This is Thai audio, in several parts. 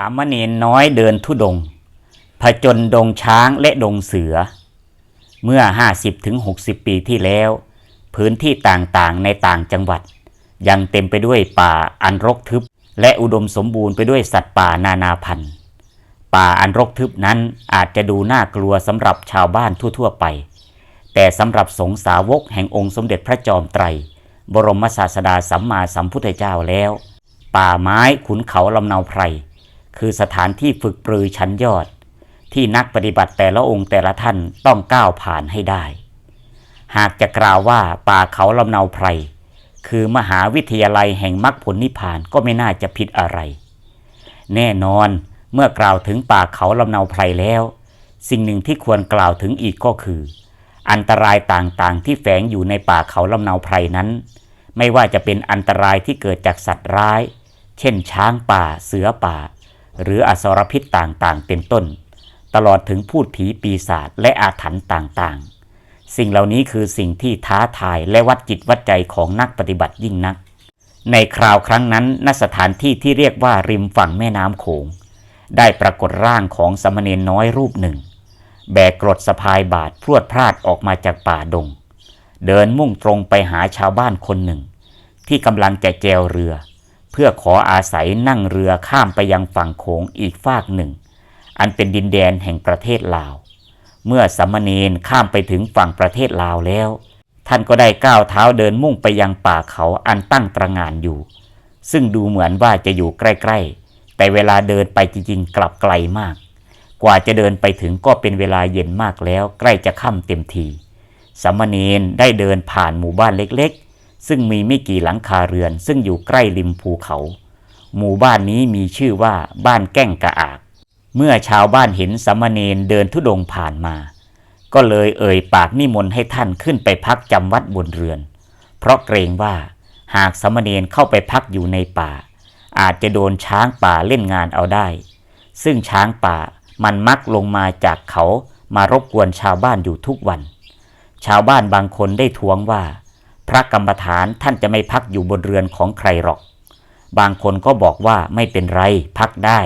สามเณรน้อยเดินทุดง ผจญดงช้างและดงเสือ เมื่อ 50-60ปีที่แล้ว พื้นที่ต่างๆในต่างจังหวัด ยังเต็มไปด้วยป่าอันรกทึบ และอุดมสมบูรณ์ไปด้วยสัตว์ป่านานาพันธุ์ ป่าอันรกทึบนั้นอาจจะดูน่ากลัวสำหรับชาวบ้านทั่ว ๆ ไป แต่สำหรับสงสาวกแห่งองค์สมเด็จพระจอมไตร บรมศาสดาสัมมาสัมพุทธเจ้าแล้ว ป่าไม้ขุนเขาลำเนาไพร คือสถานที่ฝึกปรือชั้นยอด ที่นักปฏิบัติแต่ละองค์แต่ละท่านต้องก้าวผ่านให้ได้ หากจะกล่าวว่าป่าเขาลำเนาไพร คือมหาวิทยาลัยแห่งมรรคผลนิพพานก็ไม่น่าจะผิดอะไร แน่นอนเมื่อกล่าวถึงป่าเขาลำเนาไพรแล้ว สิ่งหนึ่งที่ควรกล่าวถึงอีกก็คือ อันตรายต่างๆ ที่แฝงอยู่ในป่าเขาลำเนาไพรนั้น ไม่ว่าจะเป็นอันตรายที่เกิดจากสัตว์ร้าย เช่นช้างป่า เสือป่า หรืออสรพิษต่างๆ เป็นต้น ตลอดถึงพูดผีปีศาจและอาถรรพ์ต่างๆ สิ่งเหล่านี้คือสิ่งที่ท้าทายและวัดจิตวัดใจของนักปฏิบัติยิ่งนัก ในคราวครั้งนั้นณสถานที่ที่เรียกว่าริมฝั่งแม่น้ำโขง ได้ปรากฏร่างของสมณเณรน้อยรูปหนึ่ง แบกกรดสะพายบาทพรวดพลาดออกมาจากป่าดง เดินมุ่งตรงไปหาชาวบ้านคนหนึ่ง ที่กำลังจะแจวเรือ พื่อขออาศัยนั่งเรือข้ามไปยังฝั่งโขงอีกฟากหนึ่ง อันเป็นดินแดนแห่งประเทศลาว เมื่อสามมเณรข้ามไปถึงฝั่งประเทศลาวแล้ว ท่านก็ได้ก้าวเท้าเดินมุ่งไปยังป่าเขาอันตั้งตระงานอยู่ ซึ่งดูเหมือนว่าจะอยู่ใกล้ๆ แต่เวลาเดินไปจริงๆ กลับไกลมาก กว่าจะเดินไปถึงก็เป็นเวลาเย็นมากแล้ว ใกล้จะค่ำเต็มทีสามมเณรได้เดินผ่านหมู่บ้านเล็กๆ ซึ่งมีไม่กี่หลังคาเรือน ซึ่งอยู่ใกล้ริมภูเขา หมู่บ้านนี้มีชื่อว่าบ้านแก้งกระอาก เมื่อชาวบ้านเห็นสามเณรเดินทุดงผ่านมา ก็เลยเอ่ยปากนิมนต์ให้ท่านขึ้นไปพักจำวัดบนเรือน เพราะเกรงว่าหากสามเณรเข้าไปพักอยู่ในป่า อาจจะโดนช้างป่าเล่นงานเอาได้ ซึ่งช้างป่ามันมักลงมาจากเขามารบกวนชาวบ้านอยู่ทุกวัน ชาวบ้านบางคนได้ท้วงว่า พระกรรมฐานท่านจะไม่พักอยู่บนเรือนของใครหรอก บางคนก็บอกว่าไม่เป็นไรพักได้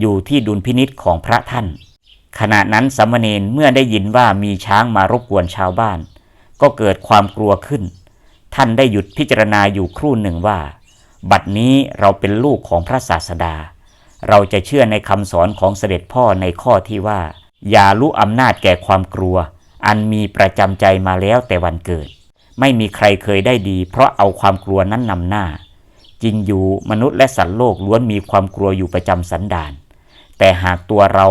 อยู่ที่ดุลพินิษของพระท่าน ขณะนั้นสามเณรเมื่อได้ยินว่ามีช้างมารบกวนชาวบ้าน ก็เกิดความกลัวขึ้น ท่านได้หยุดพิจารณาอยู่ครู่หนึ่งว่า บัดนี้เราเป็นลูกของพระศาสดา เราจะเชื่อในคำสอนของเสด็จพ่อในข้อที่ว่า อย่ารู้อำนาจแก่ความกลัว อันมีประจำใจมาแล้วแต่วันเกิด ไม่มีใครเคยได้ดี เพราะเอาความกลัวนั้นนำหน้า จริงอยู่มนุษย์และสัตว์โลกล้วนมีความกลัวอยู่ประจำสันดาน แต่หากตัวเรา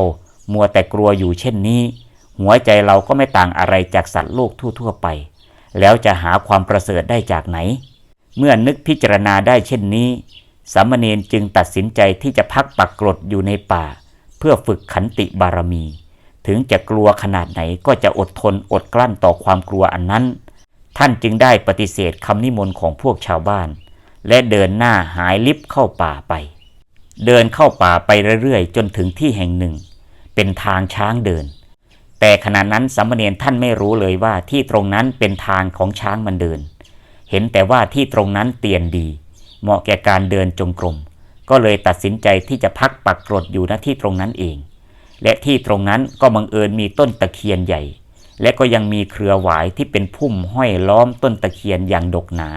มัวแต่กลัวอยู่เช่นนี้ หัวใจเราก็ไม่ต่างอะไรจากสัตว์โลกทั่ว ๆ ไป แล้วจะหาความประเสริฐได้จากไหน เมื่อนึกพิจารณาได้เช่นนี้ สามเณรจึงตัดสินใจที่จะพักปักกรดอยู่ในป่า เพื่อฝึกขันติบารมี ถึงจะกลัวขนาดไหนก็จะอดทนอดกลั้นต่อความกลัวอันนั้น ท่านจึงได้ปฏิเสธคำนิมนต์ของพวกชาวบ้าน และเดินหน้าหายลิบเข้าป่าไป เดินเข้าป่าไปเรื่อยๆ จนถึงที่แห่งหนึ่ง เป็นทางช้างเดิน แต่ขณะนั้นสามเณรท่านไม่รู้เลยว่าที่ตรงนั้นเป็นทางของช้างมันเดิน เห็นแต่ว่าที่ตรงนั้นเตียนดี เหมาะแก่การเดินจงกรม ก็เลยตัดสินใจที่จะพักปักกรดอยู่ณที่ตรงนั้นเอง และที่ตรงนั้นก็บังเอิญมีต้นตะเคียนใหญ่ และก็ยังมีเครือหวายที่เป็นพุ่มห้อยล้อมต้นตะเคียนอย่างดกหนา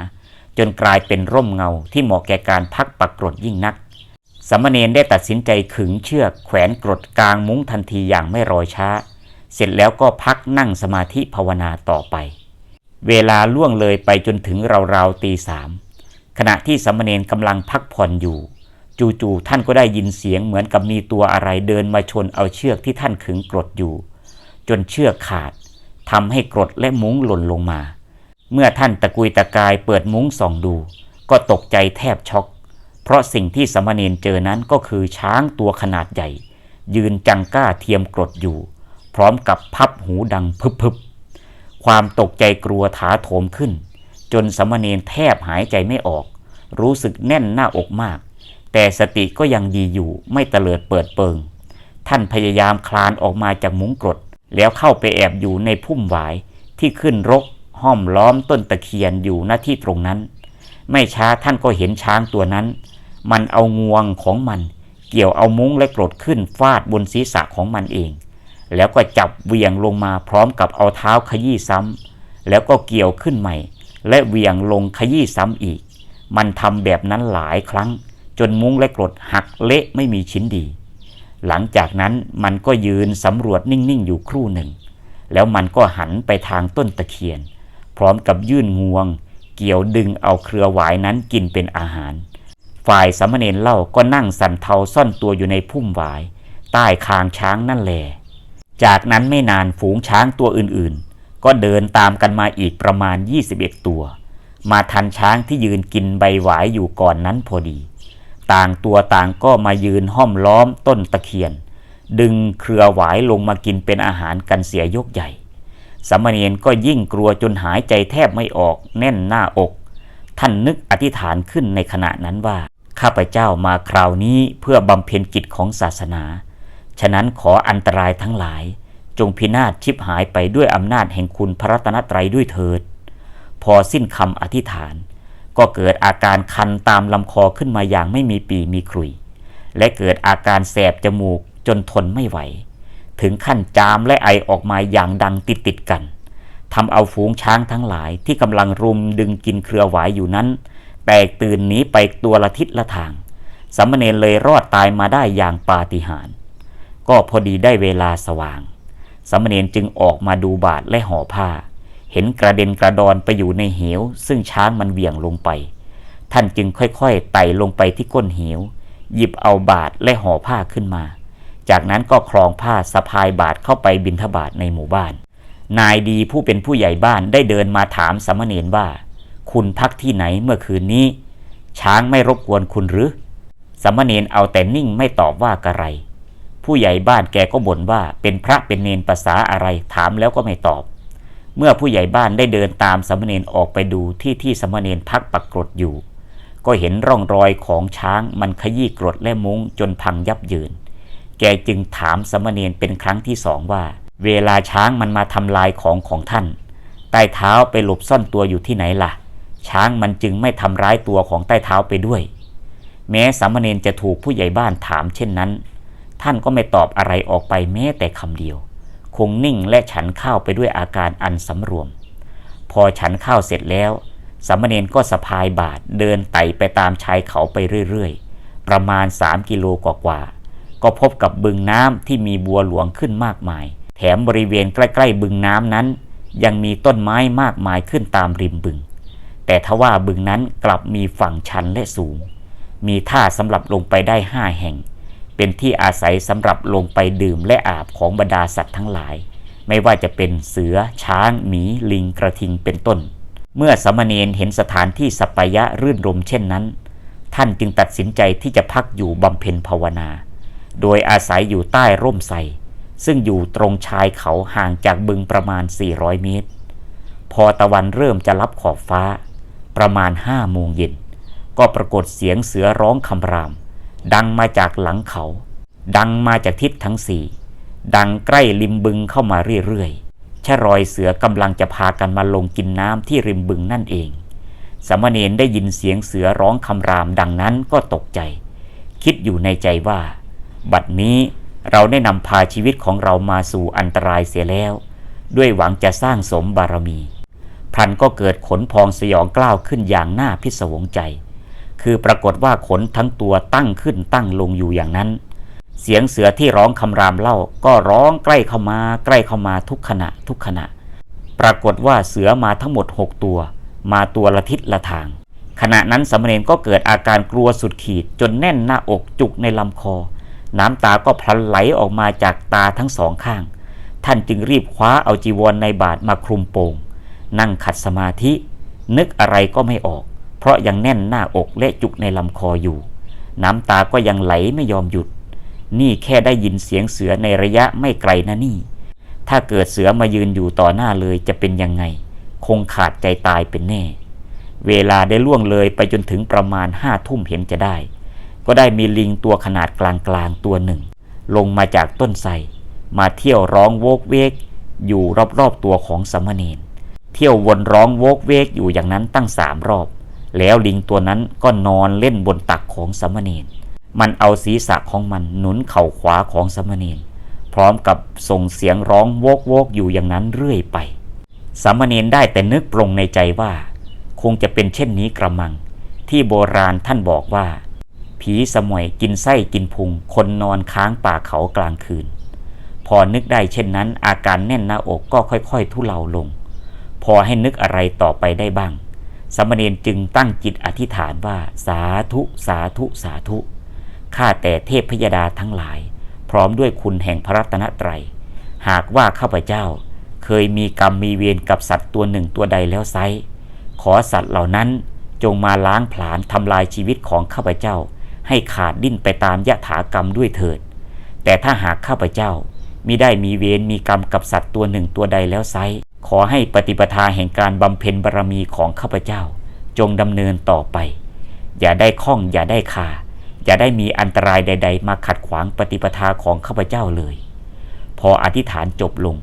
จนกลายเป็นร่มเงาที่เหมาะแก่การพักปักกรดยิ่งนักสามเณรได้ตัดสินใจขึงเชือกแขวนกรดกลางมุ้งทันทีอย่างไม่รอช้า เสร็จแล้วก็พักนั่งสมาธิภาวนาต่อไป เวลาล่วงเลยไปจนถึงราวๆตีสามขณะที่สามเณรกำลังพักผ่อนอยู่ จู่ๆท่านก็ได้ยินเสียงเหมือนกับมีตัวอะไรเดินมาชนเอาเชือกที่ท่านขึงกรดอยู่ จนเชือกขาด ทำให้กรดและมุ้งหล่นลงมา เมื่อท่านตะกุยตะกายเปิดมุ้งส่องดู ก็ตกใจแทบช็อก เพราะสิ่งที่สมเณรเจอนั้นก็คือช้างตัวขนาดใหญ่ ยืนจังก้าเทียมกรดอยู่ พร้อมกับพับหูดังพึบๆความตกใจกลัวถาโถมขึ้น จนสมเณรแทบหายใจไม่ออก รู้สึกแน่นหน้าอกมาก แต่สติก็ยังดีอยู่ไม่เตลิดเปิดเปิง ท่านพยายามคลานออกมาจากมุ้งกรด แล้วเข้าไปแอบอยู่ในพุ่มหวายที่ขึ้นรกห้อมล้อมต้นตะเคียนอยู่หน้าที่ตรงนั้น ไม่ช้าท่านก็เห็นช้างตัวนั้น มันเอางวงของมัน เกี่ยวเอามุ้งและกรดขึ้นฟาดบนศีรษะของมันเอง แล้วก็จับเวียงลงมาพร้อมกับเอาเท้าขยี้ซ้ำแล้วก็เกี่ยวขึ้นใหม่ และเวียงลงขยี้ซ้ำอีก มันทำแบบนั้นหลายครั้ง จนมุ้งและกรดหักเละไม่มีชิ้นดี หลังจากนั้นมันก็ยืนสำรวจนิ่งๆอยู่ครู่หนึ่ง แล้วมันก็หันไปทางต้นตะเคียน พร้อมกับยื่นงวง เกี่ยวดึงเอาเครือหวายนั้นกินเป็นอาหาร ฝ่ายสามเณรเล่าก็นั่งสันเทาซ่อนตัวอยู่ในพุ่มหวาย ใต้คางช้างนั่นแหลจากนั้นไม่นานฝูงช้างตัวอื่นๆ ก็เดินตามกันมาอีกประมาณ 21 ตัว มาทันช้างที่ยืนกินใบหวายอยู่ก่อนนั้นพอดี ต่างตัวต่างก็มายืนห้อมล้อมต้นตะเคียน ดึงเครือหวายลงมากินเป็นอาหารกันเสียยกใหญ่สามเณรก็ยิ่งกลัวจนหายใจแทบไม่ออกแน่นหน้าอก ท่านนึกอธิษฐานขึ้นในขณะนั้นว่า ข้าพเจ้ามาคราวนี้เพื่อบำเพ็ญกิจของศาสนา ฉะนั้นขออันตรายทั้งหลาย จงพินาศชิบหายไปด้วยอำนาจแห่งคุณพระรัตนตรัยด้วยเถิด พอสิ้นคำอธิษฐาน ก็เกิดอาการคันตามลำคอขึ้นมาอย่างไม่มีปีมีครุย และเกิดอาการแสบจมูกจนทนไม่ไหว ถึงขั้นจามและไอออกมาอย่างดังติดติดกันทำเอาฝูงช้างทั้งหลายที่กำลังรุมดึงกินเครือหวายอยู่นั้น แตกตื่นหนีไปตัวละทิศละทางสามเณรเลยรอดตายมาได้อย่างปาฏิหาริย์ก็พอดีได้เวลาสว่างสามเณรจึงออกมาดูบาทและห่อผ้า เห็นกระเด็นกระดอนไปอยู่ในเหว ซึ่งช้างมันเหวี่ยงลงไป ท่านจึงค่อยๆไต่ลงไปที่ก้นเหว หยิบเอาบาทและห่อผ้าขึ้นมา จากนั้นก็คลองผ้าสะพายบาทเข้าไปบิณฑบาตในหมู่บ้าน นายดีผู้เป็นผู้ใหญ่บ้านได้เดินมาถามสามเณรว่า คุณพักที่ไหนเมื่อคืนนี้ ช้างไม่รบกวนคุณหรือสามเณรเอาแต่นิ่งไม่ตอบว่ากระไร ผู้ใหญ่บ้านแกก็บ่นว่าเป็นพระเป็นเนนภาษาอะไรถามแล้วก็ไม่ตอบ เมื่อผู้ใหญ่บ้านได้เดินตามสามเณรออกไปดูที่ที่สามเณรพักปักกรดอยู่ ก็เห็นร่องรอยของช้างมันขยี้กรดและมุ้งจนพังยับเยิน แกจึงถามสามเณรเป็นครั้งที่สองว่า เวลาช้างมันมาทำลายของของท่าน ใต้เท้าไปหลบซ่อนตัวอยู่ที่ไหนล่ะ ช้างมันจึงไม่ทำร้ายตัวของใต้เท้าไปด้วย แม้สามเณรจะถูกผู้ใหญ่บ้านถามเช่นนั้น ท่านก็ไม่ตอบอะไรออกไปแม้แต่คำเดียว คงนิ่งและฉันข้าวไปด้วยอาการอันสำรวม พอฉันข้าวเสร็จแล้วสามเณรก็สะพายบาทเดินไต่ไปตามชายเขาไปเรื่อยๆ ประมาณ 3 กิโลกว่าๆก็พบกับบึงน้ำที่มีบัวหลวงขึ้นมากมาย แถมบริเวณใกล้ๆบึงน้ำนั้น ยังมีต้นไม้มากมายขึ้นตามริมบึง แต่ทว่าบึงนั้นกลับมีฝั่งชันและสูง มีท่าสำหรับลงไปได้ห้าแห่ง เป็นที่อาศัยสำหรับลงไปดื่มและอาบของบรรดาสัตว์ทั้งหลาย ไม่ว่าจะเป็นเสือ ช้าง หมี ลิง กระทิง เป็นต้น เมื่อสมเณรเห็นสถานที่สัปายะรื่นรมเช่นนั้น ท่านจึงตัดสินใจที่จะพักอยู่บำเพ็ญภาวนา โดยอาศัยอยู่ใต้ร่มไทรซึ่งอยู่ตรงชายเขาห่างจากบึงประมาณ 400 เมตร พอตะวันเริ่มจะรับขอบฟ้า ประมาณห้าโมงเย็น ก็ปรากฏเสียงเสือร้องคำราม ดังมาจากหลังเขา ดังมาจากทิศทั้งสี่ดังใกล้ริมบึงเข้ามาเรื่อยๆชะรอยเสือกำลังจะพากันมาลงกินน้ำที่ริมบึงนั่นเองสามเณรได้ยินเสียงเสือร้องคำรามดังนั้นก็ตกใจ คิดอยู่ในใจว่า บัดนี้เราได้นำพาชีวิตของเรามาสู่อันตรายเสียแล้ว ด้วยหวังจะสร้างสมบารมี พลันก็เกิดขนพองสยองกล้าวขึ้นอย่างน่าพิศวงใจ คือปรากฏว่าขนทั้งตัวตั้งขึ้นตั้งลงอยู่อย่างนั้น เสียงเสือที่ร้องคำรามเล่า ก็ร้องใกล้เข้ามา ใกล้เข้ามาทุกขณะทุกขณะ ปรากฏว่าเสือมาทั้งหมด 6 ตัว มาตัวละทิศละทาง ขณะนั้นสามเณรก็เกิดอาการกลัวสุดขีดจนแน่นหน้าอกจุกในลำคอ น้ำตาก็พลันไหลออกมาจากตาทั้งสองข้าง ท่านจึงรีบคว้าเอาจีวรในบาทมาคลุมโปงนั่งขัดสมาธิ นึกอะไรก็ไม่ออก เพราะยังแน่นหน้าอกและจุกในลำคออยู่ น้ำตาก็ยังไหลไม่ยอมหยุด นี่แค่ได้ยินเสียงเสือในระยะไม่ไกลนะนี่ ถ้าเกิดเสือมายืนอยู่ต่อหน้าเลยจะเป็นยังไง คงขาดใจตายเป็นแน่ เวลาได้ล่วงเลยไปจนถึงประมาณห้าทุ่มเห็นจะได้ ก็ได้มีลิงตัวขนาดกลางๆตัวหนึ่ง ลงมาจากต้นไทรมาเที่ยวร้องโวกเวก อยู่รอบๆตัวของสามเณรเที่ยววนร้องโวกเวกอยู่อย่างนั้นตั้งสามรอบ แล้วลิงตัวนั้นก็นอนเล่นบนตักของสมเณรมันเอาศีรษะของมันหนุนเข่าขวาของสมเณรพร้อมกับส่งเสียงร้องโวกโวกอยู่อย่างนั้นเรื่อยไป สามเณรได้แต่นึกปรงในใจว่า คงจะเป็นเช่นนี้กระมัง ที่โบราณท่านบอกว่า ผีสมวยกินไส้กินพุง คนนอนค้างป่าเขากลางคืน พอนึกได้เช่นนั้นอาการแน่นหน้าอกก็ค่อยๆ ทุเลาลง พอให้นึกอะไรต่อไปได้บ้าง สมเณรจึงตั้งจิตอธิษฐานว่าสาธุสาธุสาธุข้าแต่เทพพยดาทั้งหลาย พร้อมด้วยคุณแห่งพระรัตนตรัย หากว่าข้าพเจ้า เคยมีกรรมมีเวรกับสัตว์ตัวหนึ่งตัวใดแล้วไซขอสัตว์เหล่านั้นจงมาล้างผลาญทำลายชีวิตของข้าพเจ้า ให้ขาดดิ้นไปตามยถากรรมด้วยเถิด แต่ถ้าหากข้าพเจ้ามิได้มีเวรมีกรรมกับสัตว์ตัวหนึ่งตัวใดแล้วไซ ขอให้ปฏิปทาแห่งการบำเพ็ญบารมีของข้าพเจ้า จงดำเนินต่อไป อย่าได้ข้องอย่าได้ขาอย่าได้มีอันตรายใด ๆ มาขัดขวางปฏิปทาของข้าพเจ้าเลย พออธิษฐานจบลง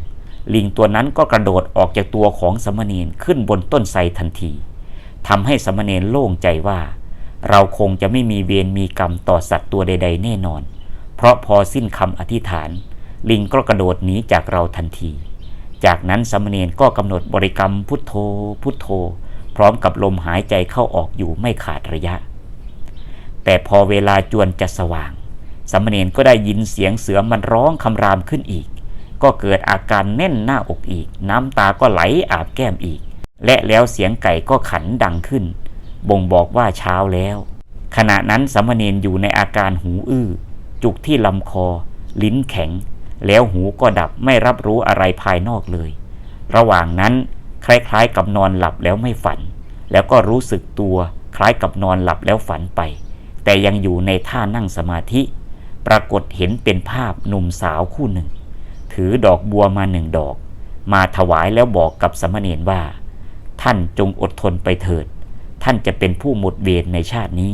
ลิงตัวนั้นก็กระโดดออกจากตัวของสมณีนขึ้นบนต้นไทรทันทีทำให้สมณีนโล่งใจว่า เราคงจะไม่มีเวรมีกรรมต่อสัตว์ตัวใด ๆ แน่นอน เพราะพอสิ้นคำอธิษฐาน ลิงก็กระโดดหนีจากเราทันที จากนั้นสมณีนก็กำหนดบริกรรมพุทโธ พุทโธ พร้อมกับลมหายใจเข้าออกอยู่ไม่ขาดระยะ แต่พอเวลาจวนจะสว่าง สมเณรก็ได้ยินเสียงเสือมันร้องคำรามขึ้นอีก ก็เกิดอาการแน่นหน้าอกอีก น้ำตาก็ไหลอาบแก้มอีก และแล้วเสียงไก่ก็ขันดังขึ้น บ่งบอกว่าเช้าแล้ว ขณะนั้นสมเณรอยู่ในอาการหูอื้อ จุกที่ลำคอ ลิ้นแข็ง แล้วหูก็ดับไม่รับรู้อะไรภายนอกเลย ระหว่างนั้นคล้ายๆกับนอนหลับแล้วไม่ฝัน แล้วก็รู้สึกตัวคล้ายกับนอนหลับแล้วฝันไป แต่ยังอยู่ในท่านั่งสมาธิ ปรากฏเห็นเป็นภาพหนุ่มสาวคู่หนึ่ง ถือดอกบัวมาหนึ่งดอก มาถวายแล้วบอกกับสมเณรว่า ท่านจงอดทนไปเถิด ท่านจะเป็นผู้หมดเวรในชาตินี้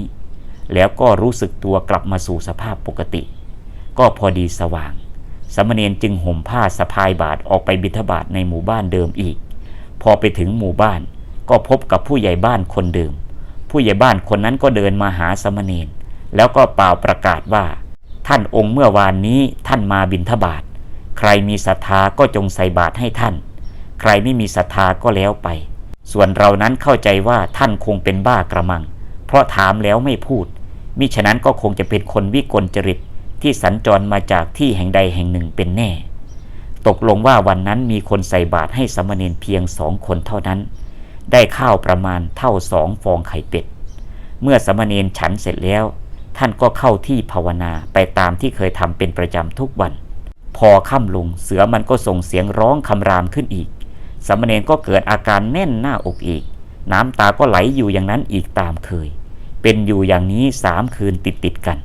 แล้วก็รู้สึกตัวกลับมาสู่สภาพปกติ ก็พอดีสว่าง สามเณรจึงห่มผ้าสะพายบาทออกไปบิณฑบาตในหมู่บ้านเดิมอีก พอไปถึงหมู่บ้านก็พบกับผู้ใหญ่บ้านคนเดิม ผู้ใหญ่บ้านคนนั้นก็เดินมาหาสามเณรแล้วก็เป่าประกาศว่า ท่านองค์เมื่อวานนี้ท่านมาบิณฑบาตใครมีศรัทธาก็จงใส่บาตรให้ท่าน ใครไม่มีศรัทธาก็แล้วไป ส่วนเรานั้นเข้าใจว่าท่านคงเป็นบ้ากระมัง เพราะถามแล้วไม่พูดมิฉะนั้นก็คงจะเป็นคนวิกลจริต ที่สัญจรมาจากที่แห่งใดแห่งหนึ่งเป็นแน่ ตกลงว่าวันนั้นมีคนใส่บาตรให้สมเณรเพียงสองคนเท่านั้น ได้ข้าวประมาณเท่าสองฟองไข่เป็ด เมื่อสมเณรฉันเสร็จแล้ว ท่านก็เข้าที่ภาวนาไปตามที่เคยทำเป็นประจำทุกวัน พอค่ำลงเสือมันก็ส่งเสียงร้องคำรามขึ้นอีก สมเณรก็เกิดอาการแน่นหน้าอกอีก น้ำตาก็ไหลอยู่อย่างนั้นอีกตามเคย เป็นอยู่อย่างนี้สามคืนติดติดกัน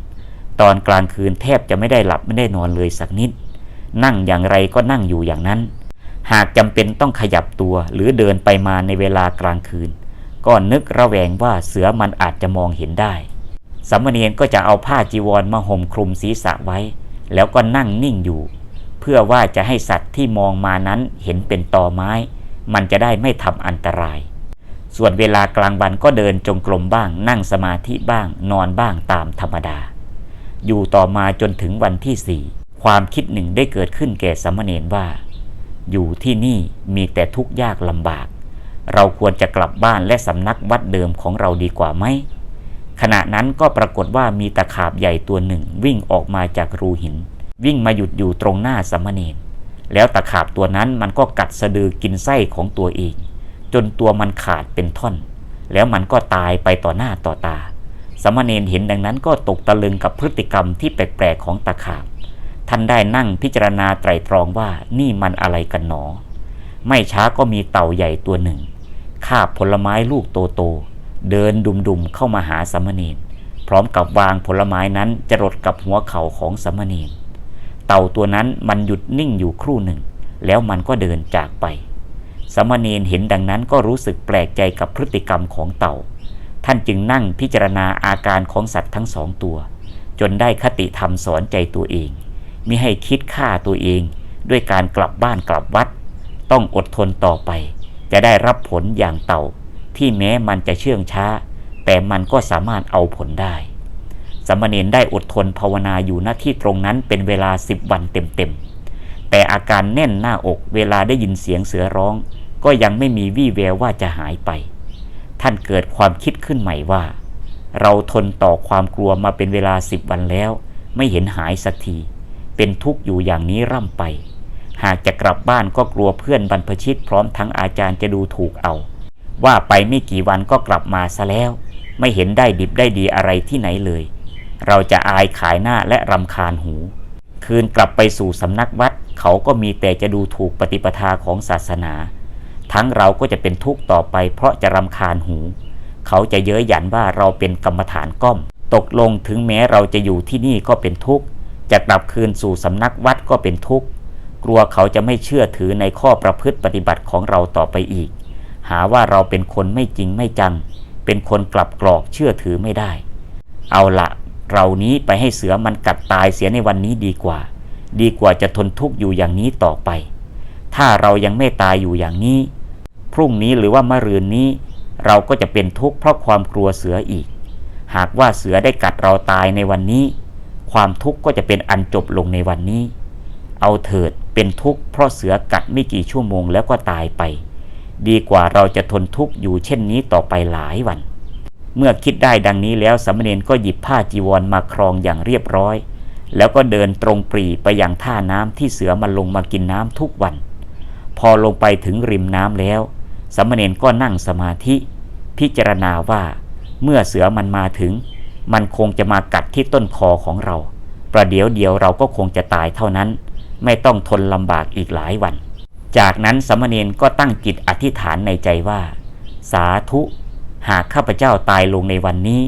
ตอนกลางคืนแทบจะไม่ได้หลับไม่ได้นอนเลยสักนิด นั่งอย่างไรก็นั่งอยู่อย่างนั้น หากจำเป็นต้องขยับตัวหรือเดินไปมาในเวลากลางคืน ก็นึกระแวงว่าเสือมันอาจจะมองเห็นได้สามเณรก็จะเอาผ้าจีวรมาห่มคลุมศีรษะไว้ แล้วก็นั่งนิ่งอยู่ เพื่อว่าจะให้สัตว์ที่มองมานั้นเห็นเป็นตอไม้ มันจะได้ไม่ทำอันตราย ส่วนเวลากลางวันก็เดินจงกรมบ้าง นั่งสมาธิบ้าง นอนบ้างตามธรรมดา อยู่ต่อมาจนถึงวันที่สี่ความคิดหนึ่งได้เกิดขึ้นแก่สามเณรว่า อยู่ที่นี่มีแต่ทุกข์ยากลำบาก เราควรจะกลับบ้านและสำนักวัดเดิมของเราดีกว่าไหมขณะนั้นก็ปรากฏว่ามีตะขาบใหญ่ตัวหนึ่งวิ่งออกมาจากรูหิน วิ่งมาหยุดอยู่ตรงหน้าสามเณรแล้วตะขาบตัวนั้นมันก็กัดสะดือกินไส้ของตัวเอง จนตัวมันขาดเป็นท่อน แล้วมันก็ตายไปต่อหน้าต่อตา สามเณรเห็นดังนั้นก็ตกตะลึงกับพฤติกรรมที่แปลกๆของตะขาบ ท่านได้นั่งพิจารณาไตรตรองว่านี่มันอะไรกันหนอ ไม่ช้าก็มีเต่าใหญ่ตัวหนึ่งคาบผลไม้ลูกโตๆเดินดุมๆเข้ามาหาสามเณรพร้อมกับวางผลไม้นั้นจรดกับหัวเข่าของสามเณรเต่าตัวนั้นมันหยุดนิ่งอยู่ครู่หนึ่ง แล้วมันก็เดินจากไปสามเณรเห็นดังนั้นก็รู้สึกแปลกใจกับพฤติกรรมของเต่า ท่านจึงนั่งพิจารณาอาการของสัตว์ทั้งสองตัว จนได้คติธรรมสอนใจตัวเองมิให้คิดฆ่าตัวเอง ด้วยการกลับบ้านกลับวัด ต้องอดทนต่อไป จะได้รับผลอย่างเต่า ที่แม้มันจะเชื่องช้า แต่มันก็สามารถเอาผลได้ สมเณรได้อดทนภาวนาอยู่หน้าที่ตรงนั้นเป็นเวลาสิบวันเต็มๆ แต่อาการแน่นหน้าอกเวลาได้ยินเสียงเสือร้อง ก็ยังไม่มีวี่แววว่าจะหายไป ท่านเกิดความคิดขึ้นใหม่ว่า เราทนต่อความกลัวมาเป็นเวลาสิบวันแล้ว ไม่เห็นหายสักที เป็นทุกข์อยู่อย่างนี้ร่ำไป หากจะกลับบ้านก็กลัวเพื่อนบรรพชิตพร้อมทั้งอาจารย์จะดูถูกเอา ว่าไปไม่กี่วันก็กลับมาซะแล้ว ไม่เห็นได้ดิบได้ดีอะไรที่ไหนเลย เราจะอายขายหน้าและรำคาญหู คืนกลับไปสู่สำนักวัดเขาก็มีแต่จะดูถูกปฏิปทาของศาสนา ทั้งเราก็จะเป็นทุกข์ต่อไป เพราะจะรำคาญหู เขาจะเย้ยหยันว่าเราเป็นกรรมฐานก้อม ตกลงถึงแม้เราจะอยู่ที่นี่ก็เป็นทุกข์ จะกลับคืนสู่สำนักวัดก็เป็นทุกข์ กลัวเขาจะไม่เชื่อถือในข้อประพฤติปฏิบัติของเราต่อไปอีก หาว่าเราเป็นคนไม่จริงไม่จัง เป็นคนกลับกรอกเชื่อถือไม่ได้ เอาละเรานี้ไปให้เสือมันกัดตายเสียในวันนี้ดีกว่า ดีกว่าจะทนทุกข์อยู่อย่างนี้ต่อไป ถ้าเรายังไม่ตายอยู่อย่างนี้ พรุ่งนี้หรือว่ามะรืนนี้ เราก็จะเป็นทุกข์เพราะความกลัวเสืออีก หากว่าเสือได้กัดเราตายในวันนี้ ความทุกข์ก็จะเป็นอันจบลงในวันนี้ เอาเถิดเป็นทุกข์เพราะเสือกัดไม่กี่ชั่วโมงแล้วก็ตายไป ดีกว่าเราจะทนทุกข์อยู่เช่นนี้ต่อไปหลายวัน เมื่อคิดได้ดังนี้แล้วสามเณรก็หยิบผ้าจีวรมาครองอย่างเรียบร้อย แล้วก็เดินตรงปรีไปยังท่าน้ำที่เสือมันลงมากินน้ำทุกวันพอลงไปถึงริมน้ำแล้ว สามเณรก็นั่งสมาธิ พิจารณาว่า เมื่อเสือมันมาถึง มันคงจะมากัดที่ต้นคอของเรา ประเดี๋ยวเดียวเราก็คงจะตายเท่านั้น ไม่ต้องทนลำบากอีกหลายวัน จากนั้นสามเณรก็ตั้งจิตอธิษฐานในใจว่า สาธุ หากข้าพเจ้าตายลงในวันนี้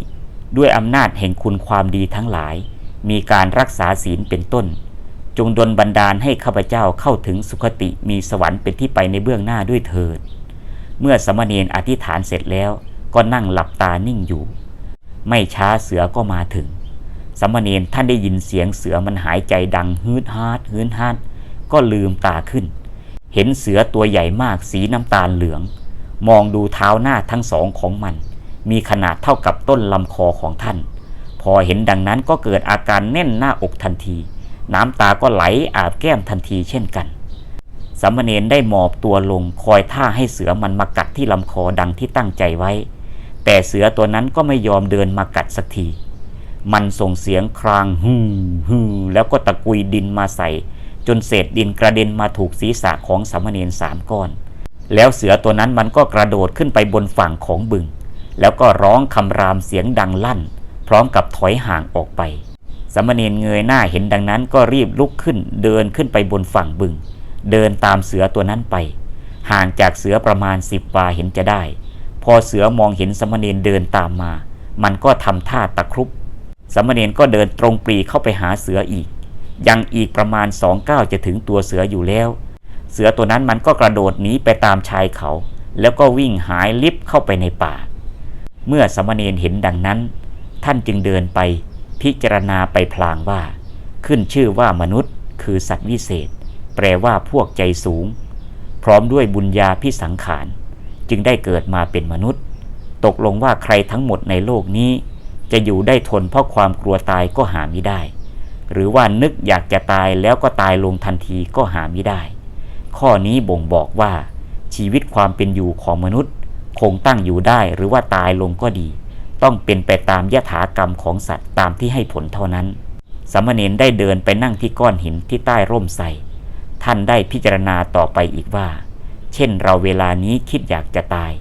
ด้วยอำนาจแห่งคุณความดีทั้งหลาย มีการรักษาศีลเป็นต้นจงดลบันดาลให้ข้าพเจ้าเข้าถึงสุคติมีสวรรค์เป็นที่ไปในเบื้องหน้าด้วยเถิด เมื่อสามเณรอธิษฐานเสร็จแล้ว ก็นั่งหลับตานิ่งอยู่ ไม่ช้าเสือก็มาถึงสามเณรท่านได้ยินเสียงเสือมันหายใจดังฮืดฮาดฮืดฮาดก็ลืมตาขึ้น เห็นเสือตัวใหญ่มากสีน้ำตาลเหลือง มองดูเท้าหน้าทั้งสองของมัน มีขนาดเท่ากับต้นลำคอของท่าน พอเห็นดังนั้นก็เกิดอาการแน่นหน้าอกทันที น้ำตาก็ไหลอาบแก้มทันทีเช่นกัน สามเณรได้หมอบตัวลงคอยท่าให้เสือมันมากัดที่ลำคอดังที่ตั้งใจไว้ แต่เสือตัวนั้นก็ไม่ยอมเดินมากัดสักที มันส่งเสียงครางฮือฮือแล้วก็ตะกุยดินมาใส่ จนเศษดินกระเด็นมาถูกศีรษะของสามเณรสามก้อน แล้วเสือตัวนั้นมันก็กระโดดขึ้นไปบนฝั่งของบึง แล้วก็ร้องคำรามเสียงดังลั่น พร้อมกับถอยห่างออกไปสามเณรเงยหน้าเห็นดังนั้นก็รีบลุกขึ้นเดินขึ้นไปบนฝั่งบึง เดินตามเสือตัวนั้นไป ห่างจากเสือประมาณสิบวาเห็นจะได้ พอเสือมองเห็นสมเณรเดินตามมา มันก็ทำท่าตะครุบสมเณรก็เดินตรงปรีเข้าไปหาเสืออีก ยังอีกประมาณสองก้าวจะถึงตัวเสืออยู่แล้ว เสือตัวนั้นมันก็กระโดดหนีไปตามชายเขา แล้วก็วิ่งหายลิบเข้าไปในป่า เมื่อสมเณรเห็นดังนั้น ท่านจึงเดินไปพิจารณาไปพลางว่า ขึ้นชื่อว่ามนุษย์คือสัตว์วิเศษ แปลว่าพวกใจสูง พร้อมด้วยบุญญาพิสังขาร จึงได้เกิดมาเป็นมนุษย์ ตกลงว่าใครทั้งหมดในโลกนี้ จะอยู่ได้ทนเพราะความกลัวตายก็หาไม่ได้ หรือว่านึกอยากจะตายแล้วก็ตายลงทันทีก็หาไม่ได้ ข้อนี้บ่งบอกว่า ชีวิตความเป็นอยู่ของมนุษย์ คงตั้งอยู่ได้หรือว่าตายลงก็ดี ต้องเป็นไปตามยถากรรมของสัตว์ตามที่ให้ผลเท่านั้นสามเณรได้เดินไปนั่งที่ก้อนหินที่ใต้ร่มไทร ท่านได้พิจารณาต่อไปอีกว่า เช่นเราเวลานี้คิดอยากจะตาย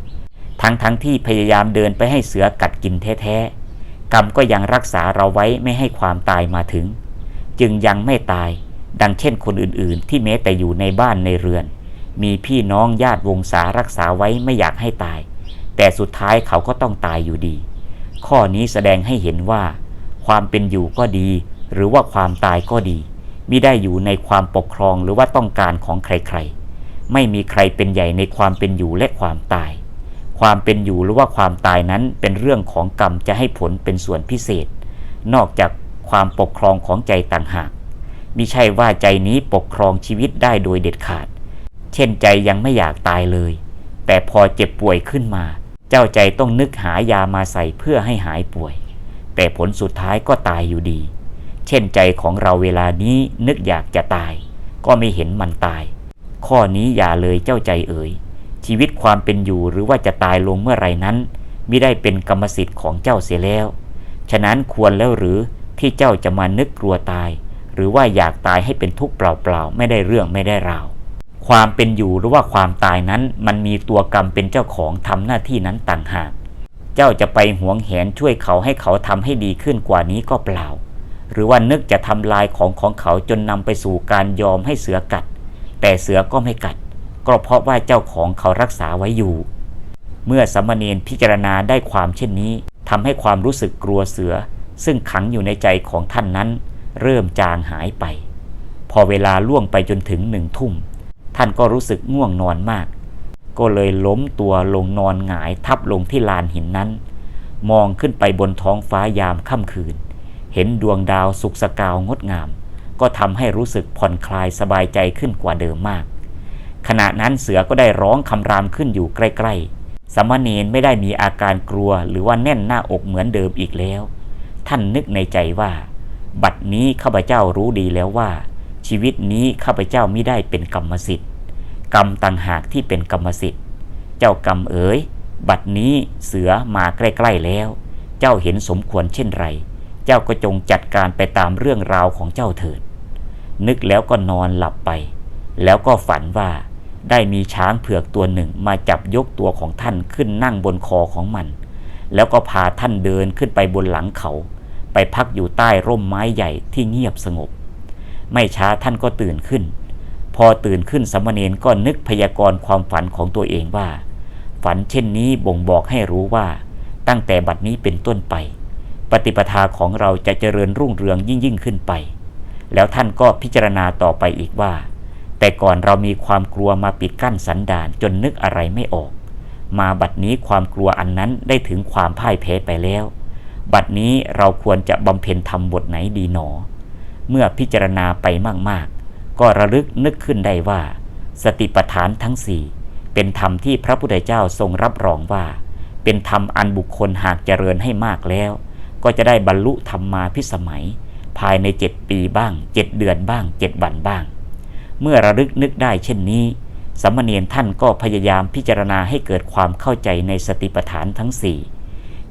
ทั้งทั้งที่พยายามเดินไปให้เสือกัดกินแท้ๆ กรรมก็ยังรักษาเราไว้ไม่ให้ความตายมาถึง จึงยังไม่ตาย ดังเช่นคนอื่นๆ ที่แม้แต่อยู่ในบ้านในเรือน มีพี่น้องญาติวงศารักษาไว้ไม่อยากให้ตาย แต่สุดท้ายเขาก็ต้องตายอยู่ดี ข้อนี้แสดงให้เห็นว่า ความเป็นอยู่ก็ดี หรือว่าความตายก็ดี มิได้อยู่ในความปกครองหรือว่าต้องการของใครๆ ไม่มีใครเป็นใหญ่ในความเป็นอยู่และความตาย ความเป็นอยู่หรือว่าความตายนั้นเป็นเรื่องของกรรมจะให้ผลเป็นส่วนพิเศษ นอกจากความปกครองของใจต่างหากมิใช่ว่าใจนี้ปกครองชีวิตได้โดยเด็ดขาด เช่นใจยังไม่อยากตายเลย แต่พอเจ็บป่วยขึ้นมา เจ้าใจต้องนึกหายามาใส่เพื่อให้หายป่วย แต่ผลสุดท้ายก็ตายอยู่ดี ช่นใจของเราเวลานี้นึกอยากจะตาย ก็ไม่เห็นมันตาย ข้อนี้อย่าเลยเจ้าใจเอ๋ย ชีวิตความเป็นอยู่หรือว่าจะตายลงเมื่อไรนั้นมิได้เป็นกรรมสิทธิ์ของเจ้าเสียแล้ว ฉะนั้นควรแล้วหรือที่เจ้าจะมานึกกลัวตาย หรือว่าอยากตายให้เป็นทุกข์เปล่าๆไม่ได้เรื่องไม่ได้ราวความเป็นอยู่หรือว่าความตายนั้น มันมีตัวกรรมเป็นเจ้าของทำหน้าที่นั้นต่างหาก เจ้าจะไปหวงแหนช่วยเขาให้เขาทำให้ดีขึ้นกว่านี้ก็เปล่า หรือว่านึกจะทำลายของของเขาจนนำไปสู่การยอมให้เสือกัด แต่เสือก็ไม่กัด ก็เพราะว่าเจ้าของเขารักษาไว้อยู่ เมื่อสมเณรพิจารณาได้ความเช่นนี้ทำให้ความรู้สึกกลัวเสือ ซึ่งขังอยู่ในใจของท่านนั้น เริ่มจางหายไป พอเวลาล่วงไปจนถึงหนึ่งทุ่ม ท่านก็รู้สึกง่วงนอนมาก ก็เลยล้มตัวลงนอนหงายทับลงที่ลานหินนั้น มองขึ้นไปบนท้องฟ้ายามค่ำคืน เห็นดวงดาวสุกสกาวงดงาม ก็ทำให้รู้สึกผ่อนคลายสบายใจขึ้นกว่าเดิมมาก ขณะนั้นเสือก็ได้ร้องคำรามขึ้นอยู่ใกล้ๆสามเณรไม่ได้มีอาการกลัวหรือว่าแน่นหน้าอกเหมือนเดิมอีกแล้ว ท่านนึกในใจว่า บัดนี้ข้าพเจ้ารู้ดีแล้วว่า ชีวิตนี้ข้าพเจ้าไม่ได้เป็นกรรมสิทธิ์ กรรมต่างหากที่เป็นกรรมสิทธิ์ เจ้ากรรมเอ๋ยบัดนี้เสือมาใกล้ๆแล้ว เจ้าเห็นสมควรเช่นไร เจ้าก็จงจัดการไปตามเรื่องราวของเจ้าเถิด นึกแล้วก็นอนหลับไป แล้วก็ฝันว่าได้มีช้างเผือกตัวหนึ่งมาจับยกตัวของท่านขึ้นนั่งบนคอของมัน แล้วก็พาท่านเดินขึ้นไปบนหลังเขา ไปพักอยู่ใต้ร่มไม้ใหญ่ที่เงียบสงบ ไม่ช้าท่านก็ตื่นขึ้น พอตื่นขึ้นสามเณรก็นึกพยากรณ์ความฝันของตัวเองว่า ฝันเช่นนี้บ่งบอกให้รู้ว่า ตั้งแต่บัดนี้เป็นต้นไป ปฏิปทาของเราจะเจริญรุ่งเรืองยิ่งยิ่งขึ้นไป แล้วท่านก็พิจารณาต่อไปอีกว่า แต่ก่อนเรามีความกลัวมาปิดกั้นสันดานจนนึกอะไรไม่ออก มาบัดนี้ความกลัวอันนั้นได้ถึงความพ่ายแพ้ไปแล้ว บัดนี้เราควรจะบำเพ็ญธรรมบทไหนดีหนอ เมื่อพิจารณาไปมากๆ ก็ระลึกนึกขึ้นได้ว่า สติปัฏฐานทั้งสี่เป็นธรรมที่พระพุทธเจ้าทรงรับรองว่า เป็นธรรมอันบุคคลหากเจริญให้มากแล้ว ก็จะได้บรรลุธรรมมาพิสมัย ภายในเจ็ดปีบ้างเจ็ดเดือนบ้างเจ็ดวันบ้าง เมื่อระลึกนึกได้เช่นนี้สามเณรท่านก็พยายามพิจารณาให้เกิดความเข้าใจในสติปัฏฐานทั้งสี่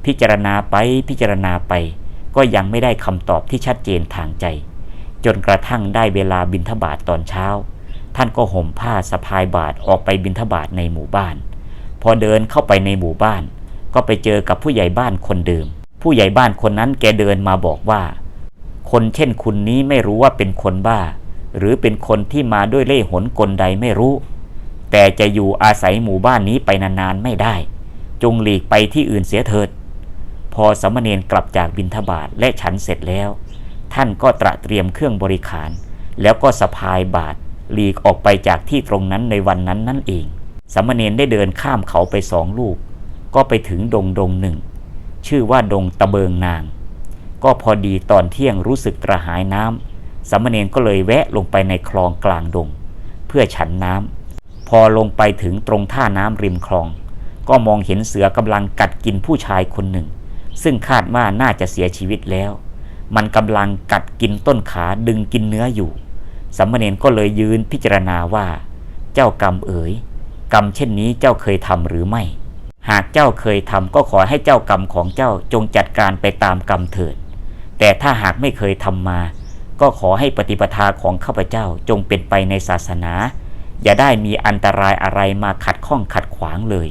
พิจารณาไปพิจารณาไป ก็ยังไม่ได้คำตอบที่ชัดเจนทางใจ จนกระทั่งได้เวลาบินทบาทตอนเช้า ท่านก็ห่มผ้าสะพายบาทออกไปบินทบาทในหมู่บ้าน พอเดินเข้าไปในหมู่บ้าน ก็ไปเจอกับผู้ใหญ่บ้านคนเดิม ผู้ใหญ่บ้านคนนั้นแกเดินมาบอกว่า คนเช่นคุณนี้ไม่รู้ว่าเป็นคนบ้า หรือเป็นคนที่มาด้วยเล่ห์หนกลใดไม่รู้ แต่จะอยู่อาศัยหมู่บ้านนี้ไปนานๆไม่ได้ จงหลีกไปที่อื่นเสียเถิด พอสามเณรกลับจากบินทบาทและฉันเสร็จแล้ว ท่านก็ตระเตรียมเครื่องบริขาร แล้วก็สะพายบาทหลีกออกไปจากที่ตรงนั้นในวันนั้นนั่นเองสามเณรได้เดินข้ามเขาไปสองลูก ก็ไปถึงดงดงหนึ่ง ชื่อว่าดงตะเบิงนาง ก็พอดีตอนเที่ยงรู้สึกกระหายน้ำสามเณรก็เลยแวะลงไปในคลองกลางดง เพื่อฉันน้ำพอลงไปถึงตรงท่าน้ำริมคลอง ก็มองเห็นเสือกำลังกัดกินผู้ชายคนหนึ่ง ซึ่งคาดว่าน่าจะเสียชีวิตแล้ว มันกำลังกัดกินต้นขาดึงกินเนื้ออยู่สามเณรก็เลยยืนพิจารณาว่า เจ้ากรรมเอ๋ยกรรมเช่นนี้เจ้าเคยทำหรือไม่ หากเจ้าเคยทำก็ขอให้เจ้ากรรมของเจ้าจงจัดการไปตามกรรมเถิด แต่ถ้าหากไม่เคยทำมา ก็ขอให้ปฏิปทาของข้าพเจ้าจงเป็นไปในศาสนา อย่าได้มีอันตรายอะไรมาขัดข้องขัดขวางเลย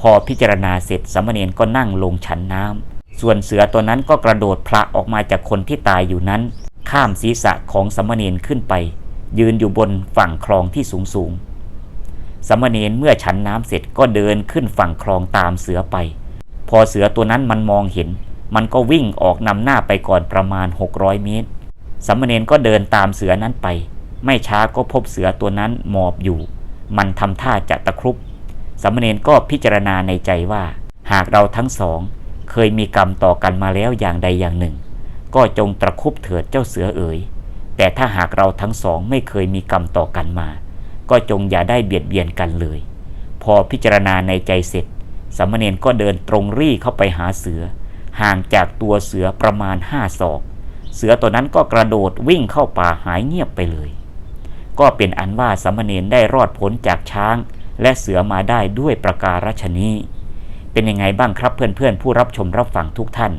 พอพิจารณาเสร็จสามเณรก็นั่งลงฉันน้ำส่วนเสือตัวนั้นก็กระโดดพละออกมาจากคนที่ตายอยู่นั้น ข้ามศีรษะของสามเณรขึ้นไป ยืนอยู่บนฝั่งคลองที่สูงสูง สามเณรเมื่อฉันน้ำเสร็จก็เดินขึ้นฝั่งคลองตามเสือไป พอเสือตัวนั้นมันมองเห็น มันก็วิ่งออกนำหน้าไปก่อนประมาณ 600 เมตรสามเณรก็เดินตามเสือนั้นไป ไม่ช้าก็พบเสือตัวนั้นหมอบอยู่ มันทำท่าจะตะครุบสามเณรก็พิจารณาในใจว่า หากเราทั้งสอง เคยมีกรรมต่อกันมาแล้วอย่างใดอย่างหนึ่ง ก็จงตะครุบเถิดเจ้าเสือเอ๋ยแต่ถ้าหากเราทั้งสองไม่เคยมีกรรมต่อกันมา ก็จงอย่าได้เบียดเบียนกันเลย พอพิจารณาในใจเสร็จสามเณรก็เดินตรงรี่เข้าไปหาเสือ ห่างจากตัวเสือประมาณห้าศอก เสือตัวนั้นก็กระโดดวิ่งเข้าป่าหายเงียบไปเลย ก็เป็นอันว่าสามเณรได้รอดพ้นจากช้าง และเสือมาได้ด้วยประการฉนี้ เป็นยังไงบ้างครับเพื่อนๆ ผู้รับชมรับฟังทุกท่าน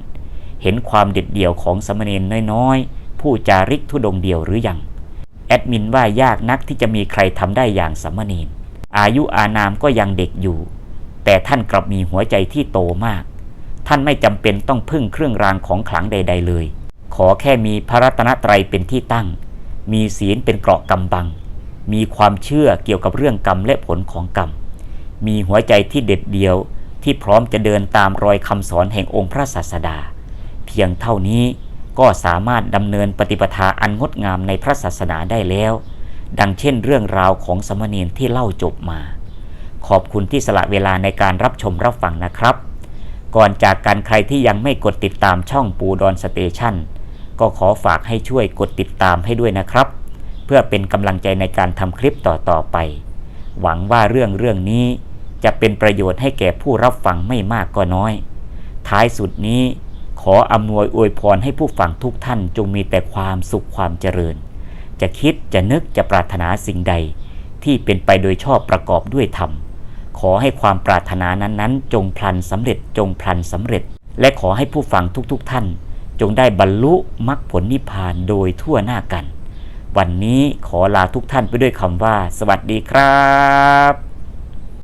เห็นความเด็ดเดี่ยวของสามเณรน้อยๆ ผู้จาริกทุดงเดียวหรือยัง แอดมินว่ายากนักที่จะมีใครทำได้อย่างสมเณรอายุอานามก็ยังเด็กอยู่ แต่ท่านกลับมีหัวใจที่โตมาก ท่านไม่จำเป็นต้องพึ่งเครื่องรางของขลังใด ๆ เลย ขอแค่มีพระรัตนตรัยเป็นที่ตั้ง มีศีลเป็นเกราะกำบัง มีความเชื่อเกี่ยวกับเรื่องกรรมและผลของกรรม มีหัวใจที่เด็ดเดียวที่พร้อมจะเดินตามรอยคำสอนแห่งองค์พระศาสดา เพียงเท่านี้ ก็สามารถดำเนินปฏิปทาอันงดงามในพระศาสนาได้แล้ว ดังเช่นเรื่องราวของสมเณรที่เล่าจบมา ขอบคุณที่สละเวลาในการรับชมรับฟังนะครับ ก่อนจากการใครที่ยังไม่กดติดตามช่องปูดอนสเตชันก็ขอฝากให้ช่วยกดติดตามให้ด้วยนะครับ เพื่อเป็นกำลังใจในการทำคลิปต่อๆไป หวังว่าเรื่องเรื่องนี้จะเป็นประโยชน์ให้แก่ผู้รับฟังไม่มากก็น้อย ท้ายสุดนี้ ขออำนวยอวยพรให้ผู้ฟังทุกท่านจงมีแต่ความสุขความเจริญ จะคิดจะนึกจะปรารถนาสิ่งใด ที่เป็นไปโดยชอบประกอบด้วยธรรม ขอให้ความปรารถนานั้นๆ จงพลันสำเร็จจงพลันสำเร็จ และขอให้ผู้ฟังทุกๆท่าน จงได้บรรลุมรรคผลนิพพานโดยทั่วหน้ากัน วันนี้ขอลาทุกท่านไปด้วยคำว่า สวัสดีครับ